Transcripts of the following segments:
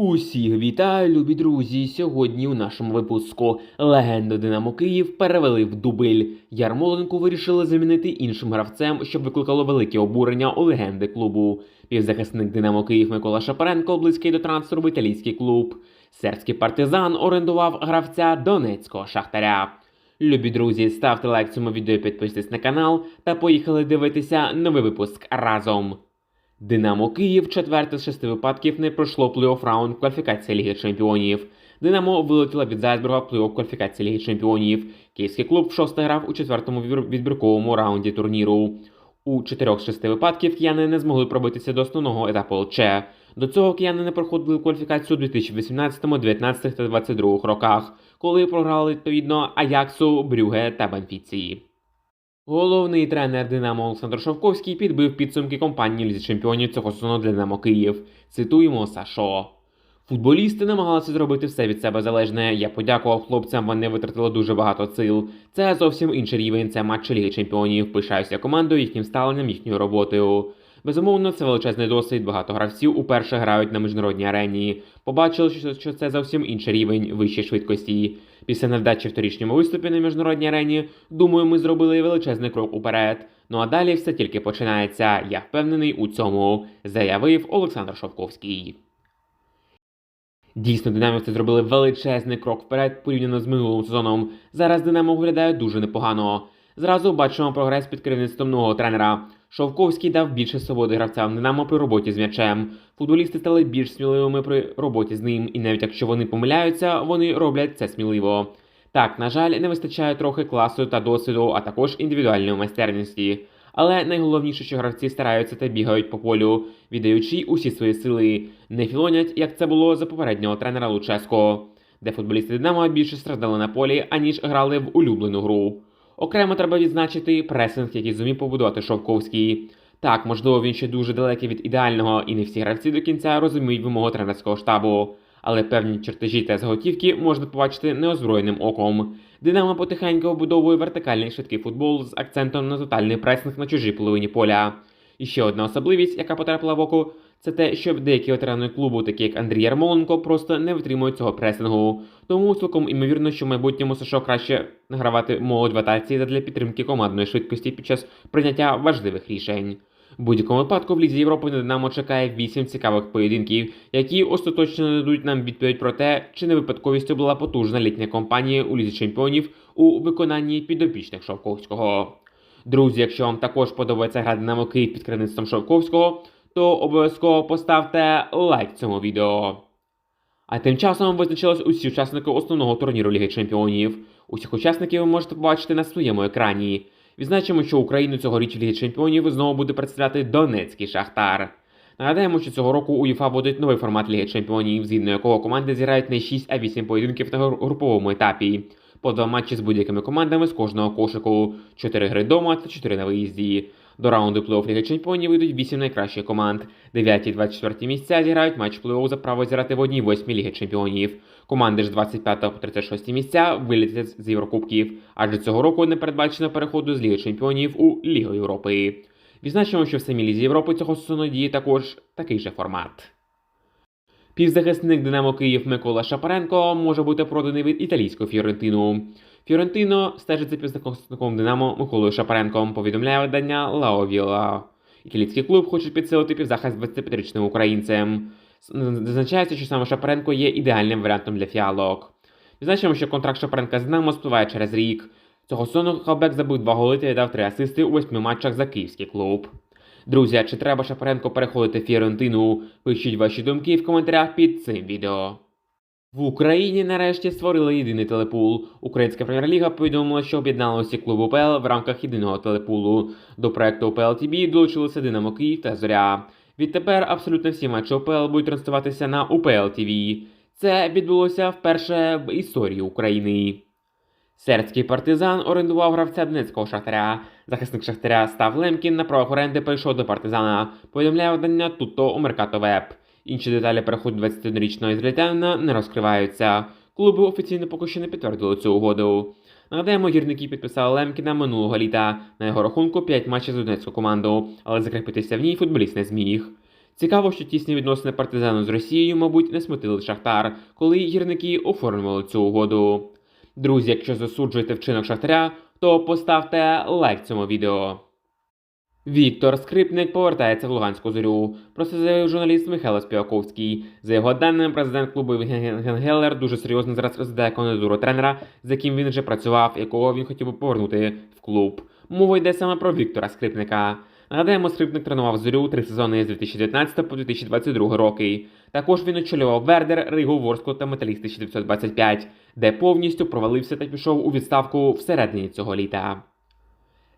Усіх вітаю, любі друзі! Сьогодні у нашому випуску легенду Динамо Київ перевели в дубль. Ярмоленко вирішили замінити іншим гравцем, щоб викликало велике обурення у легенди клубу. Півзахисник Динамо Київ Микола Шапаренко близький до трансферу в італійський клуб. Сербський партизан орендував гравця донецького шахтаря. Любі друзі, ставте лайк цьому відео, підписуйтесь на канал та поїхали дивитися новий випуск разом. Динамо Київ четверте з шести випадків не пройшло плей-офф раунд кваліфікації Ліги Чемпіонів. Динамо вилетіло від Зайцбурга в плей-офф кваліфікації Ліги Чемпіонів. Київський клуб вшосте грав у четвертому відбірковому раунді турніру. У чотирьох з шести випадків кияни не змогли пробитися до основного етапу ЛЧ. До цього кияни не проходили кваліфікацію у 2018, 19 та 22 роках, коли програли відповідно Аяксу, Брюге та Бенфіці. Головний тренер Динамо Олександр Шовковський підбив підсумки компанії Лізі Чемпіонів цього сезону Динамо Київ. Цитуємо Сашо. Футболісти намагалися зробити все від себе залежне. Я подякував хлопцям, вони витратили дуже багато сил. Це зовсім інший рівень, це матч Ліги Чемпіонів. Пишаюся командою, їхнім ставленням, їхньою роботою. Безумовно, це величезний досвід. Багато гравців уперше грають на міжнародній арені. Побачили, що, це зовсім інший рівень вищої швидкості. Після невдачі в торічньому виступі на міжнародній арені, думаю, ми зробили величезний крок уперед. Ну а далі все тільки починається. Я впевнений у цьому, заявив Олександр Шовковський. Дійсно, динамівці зробили величезний крок вперед порівняно з минулим сезоном. Зараз Динамо виглядає дуже непогано. Зразу бачимо прогрес під керівництвом нового тренера. Шовковський дав більше свободи гравцям Динамо при роботі з м'ячем. Футболісти стали більш сміливими при роботі з ним, і навіть якщо вони помиляються, вони роблять це сміливо. Так, на жаль, не вистачає трохи класу та досвіду, а також індивідуальної майстерності. Але найголовніше, що гравці стараються та бігають по полю, віддаючи усі свої сили, не філонять, як це було за попереднього тренера Луческо, де футболісти Динамо більше страждали на полі, аніж грали в улюблену гру. Окремо треба відзначити пресинг, який зумів побудувати Шовковський. Так, можливо, він ще дуже далекий від ідеального, і не всі гравці до кінця розуміють вимогу тренерського штабу. Але певні чертежі та заготівки можна побачити неозброєним оком. Динамо потихеньку обудовує вертикальний швидкий футбол з акцентом на тотальний пресинг на чужій половині поля. І ще одна особливість, яка потрапила в око, це те, що деякі ветерани клубу, такі як Андрій Ярмоленко, просто не витримують цього пресингу. Тому цілком імовірно, що в майбутньому США краще награвати молодь в атаці для підтримки командної швидкості під час прийняття важливих рішень. В будь-якому випадку в Лізі Європи на Динамо чекає 8 цікавих поєдинків, які остаточно дадуть нам відповідь про те, чи не випадковістю була потужна літня кампанія у Лізі Чемпіонів у виконанні підопічних Шовковського. Друзі, якщо вам також подобається гра Динамо Київ під керівництвом Шовковського, то обов'язково поставте лайк цьому відео. А тим часом визначились усі учасники основного турніру Ліги Чемпіонів. Усіх учасників ви можете побачити на своєму екрані. Відзначимо, що Україну цьогоріч в Лігі Чемпіонів знову буде представляти Донецький Шахтар. Нагадаємо, що цього року УЄФА вводить новий формат Ліги Чемпіонів, згідно якого команди зіграють не 6, а 8 поєдинків на груповому етапі. По два матчі з будь-якими командами з кожного кошику, 4 гри дома та 4 на виїзді. До раунду плей-офф Ліги Чемпіонів вийдуть 8 найкращих команд. 9 і 24 місця зіграють матч плей-офф за право зіграти в одній восьмій Ліги Чемпіонів. Команди ж з 25 по 36 місця вилітять з Єврокубків, адже цього року не передбачено переходу з Ліги Чемпіонів у Лігу Європи. Відзначимо, що в самій Лізі Європи цього сезону діє також такий же формат. Півзахисник Динамо Київ Микола Шапаренко може бути проданий від італійського Фіорентину. Фіорентино стежить за півзахисником Динамо Миколою Шапаренком, повідомляє видання Лао Віла. Італійський клуб хоче підсилити півзахист 25-річним українцем. Зазначається, що саме Шапаренко є ідеальним варіантом для фіалок. Відзначимо, що контракт Шапаренка з Динамо спливає через рік. Цього сезону Хабек забив два голи та віддав три асисти у восьми матчах за київський клуб. Друзі, а чи треба Шапаренко переходити Фіорентину? Пишіть ваші думки в коментарях під цим відео. В Україні нарешті створили єдиний телепул. Українська прем'єр-ліга повідомила, що об'єднала усі клуби УПЛ в рамках єдиного телепулу. До проекту УПЛ ТВ долучилися Динамо Київ та Зоря. Відтепер абсолютно всі матчі УПЛ будуть транслюватися на УПЛ ТВ. Це відбулося вперше в історії України. Сербський партизан орендував гравця Донецького шахтаря. Захисник шахтаря Став Лемкін на правах оренди перейшов до партизана. Повідомляє видання Tutto у Mercato Web. Інші деталі переходу 21-річного ізраїльтянина не розкриваються. Клуби офіційно поки що не підтвердили цю угоду. Нагадаємо, гірники підписали Лемкіна минулого літа. На його рахунку 5 матчів за донецьку команду, але закріпитися в ній футболіст не зміг. Цікаво, що тісні відносини партизану з Росією, мабуть, не смутили Шахтар, коли гірники оформлювали цю угоду. Друзі, якщо засуджуєте вчинок Шахтаря, то поставте лайк цьому відео. Віктор Скрипник повертається в Луганську зорю. Про це заявив журналіст Михайло Співаковський. За його даними, президент клубу Генгелер дуже серйозно зараз розглядає кандидатуру тренера, з яким він вже працював, якого він хотів би повернути в клуб. Мова йде саме про Віктора Скрипника. Нагадаємо, Скрипник тренував зорю три сезони з 2019 по 2022 роки. Також він очолював Вердер, Ригу, Ворску та Металіст 1925, де повністю провалився та пішов у відставку всередині цього літа.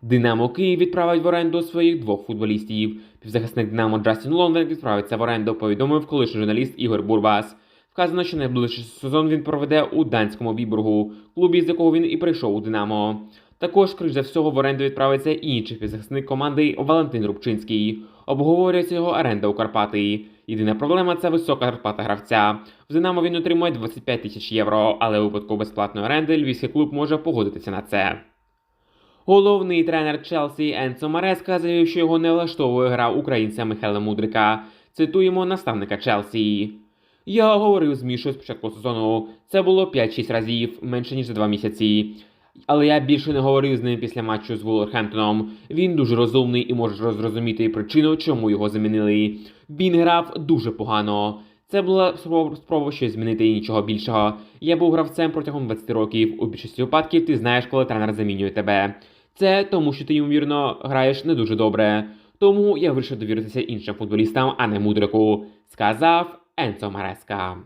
Динамо Київ відправить в оренду своїх двох футболістів. Півзахисник Динамо Джастін Лонвен відправиться в оренду, повідомив колишній журналіст Ігор Бурбас. Вказано, що найближчий сезон він проведе у данському Бібургу, клубі, з якого він і прийшов у Динамо. Також, скоріш за всього, в оренду відправиться і інший півзахисник команди Валентин Рубчинський. Обговорюється його оренда у Карпати. Єдина проблема це висока зарплата гравця. В Динамо він отримує 25 тисяч євро, але у випадку безплатної оренди львівський клуб може погодитися на це. Головний тренер Челсі Енцо Мареска заявив, що його не влаштовує гра українця Михайла Мудрика. Цитуємо наставника Челсі. Я говорив з Мішою з початку сезону. Це було 5-6 разів, менше ніж за 2 місяці. Але я більше не говорив з ним після матчу з Вулверхемптоном. Він дуже розумний і може зрозуміти причину, чому його замінили. Він грав дуже погано. Це була спроба, щось змінити і нічого більшого. Я був гравцем протягом 20 років. У більшості випадків ти знаєш, коли тренер замінює тебе. Це тому, що ти, ймовірно, граєш не дуже добре. Тому я вирішив довіритися іншим футболістам, а не мудрику, сказав Енцо Мареска.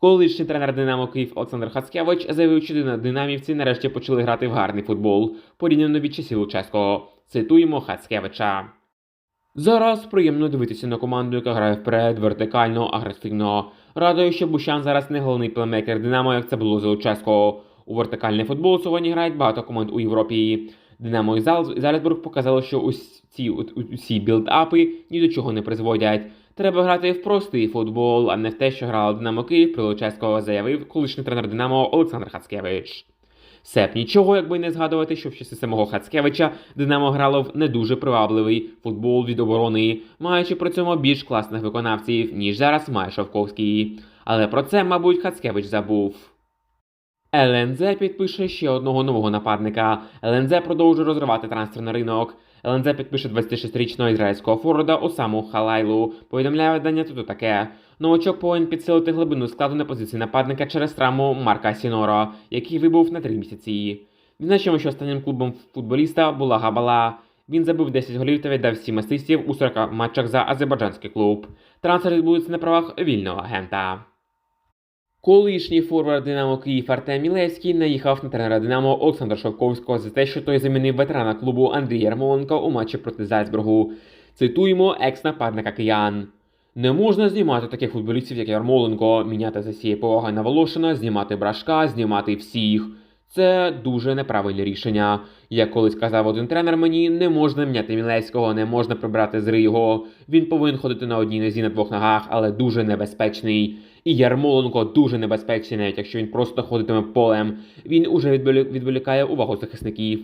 Колишній тренер Динамо Київ Олександр Хацкевич заявив, що динамівці нарешті почали грати в гарний футбол, порівняно від часів Луческо. Цитуємо Хацкевича. Зараз приємно дивитися на команду, яка грає вперед, вертикально, агресивно. Радую, що Бущан зараз не головний плеймейкер Динамо, як це було за Луческо. У вертикальний футбол сьогодні грають багато команд у Європі. Динамо і Зал- Зальцбург показали, що от- усі білдапи ні до чого не призводять. Треба грати в простий футбол, а не в те, що грала Динамо Київ при Луческо, заявив колишній тренер Динамо Олександр Хацкевич. Все б нічого, якби не згадувати, що в часи самого Хацкевича Динамо грало в не дуже привабливий футбол від оборони, маючи при цьому більш класних виконавців, ніж зараз має Шовковський. Але про це, мабуть, Хацкевич забув. ЛНЗ підпише ще одного нового нападника. ЛНЗ продовжує розривати трансферний ринок. ЛНЗ підпише 26-річного ізраїльського форварда Осаму Халайлу. Повідомляє видання тут таке. Новачок повинен підсилити глибину складу на позиції нападника через травму Марка Сіноро, який вибув на три місяці. Відзначимо, що останнім клубом футболіста була Габала. Він забив 10 голів та віддав 7 асистів у 40 матчах за азербайджанський клуб. Трансфер відбудеться на правах вільного агента. Колишній форвард Динамо Київ Артем Мілевський наїхав на тренера Динамо Олександра Шовковського за те, що той замінив ветерана клубу Андрія Ярмоленка у матчі проти Зальцбургу. Цитуємо екс-нападника киян. Не можна знімати таких футболістів, як Ярмоленко, міняти за цієї поваги на Волошина, знімати брашка, знімати всіх. Це дуже неправильне рішення. Як колись казав один тренер мені, не можна міняти Мілевського, не можна прибрати з його. Він повинен ходити на одній нозі на двох ногах, але дуже небезпечний. І Ярмоленко дуже небезпечний, навіть якщо він просто ходитиме полем. Він уже відволі- відволікає увагу захисників.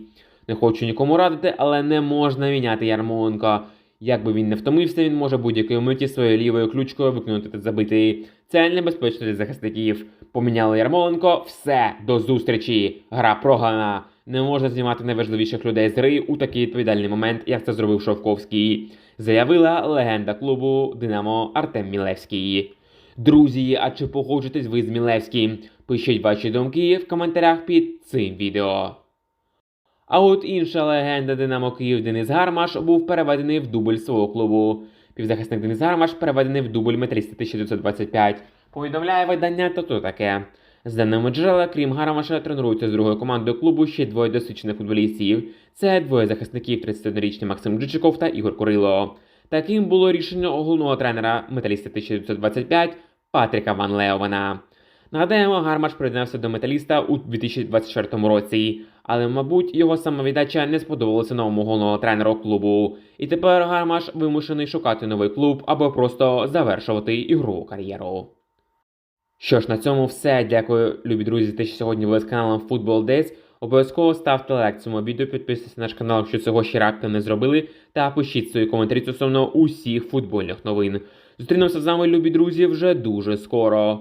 Не хочу нікому радити, але не можна міняти Ярмоленка. Якби він не втомився, він може будь-якої миті своєю лівою ключкою виконати та забити. Це небезпечно для захисників. Поміняли Ярмоленко, все, до зустрічі. Гра програна. Не можна знімати найважливіших людей з гри у такий відповідальний момент, як це зробив Шовковський, заявила легенда клубу Динамо Артем Мілевський. Друзі, а чи погоджуєтесь ви з Мілевським? Пишіть ваші думки в коментарях під цим відео. А от інша легенда Динамо Київ Денис Гармаш був переведений в дубль свого клубу. Півзахисник Денис Гармаш переведений в дубль металіста 1925. Повідомляє видання «Тото таке. З даними джерела, крім Гармаша, тренуються з другою командою клубу ще двоє досвідчених футболістів. Це двоє захисників 31-річний Максим Джичиков та Ігор Курило. Таким було рішення головного тренера металіста 1925 Патріка Ван Леована. Нагадаємо, Гармаш приєднався до металіста у 2024 році, але, мабуть, його самовіддача не сподобалася новому головному тренеру клубу. І тепер Гармаш вимушений шукати новий клуб або просто завершувати ігрову кар'єру. Що ж, на цьому все. Дякую, любі друзі, те, що сьогодні ви з каналом Football Days. Обов'язково ставте лайк цьому відео, підписуйтесь на наш канал, якщо цього ще раптом не зробили, та пишіть свої коментарі стосовно усіх футбольних новин. Зустрінемося з вами, любі друзі, вже дуже скоро.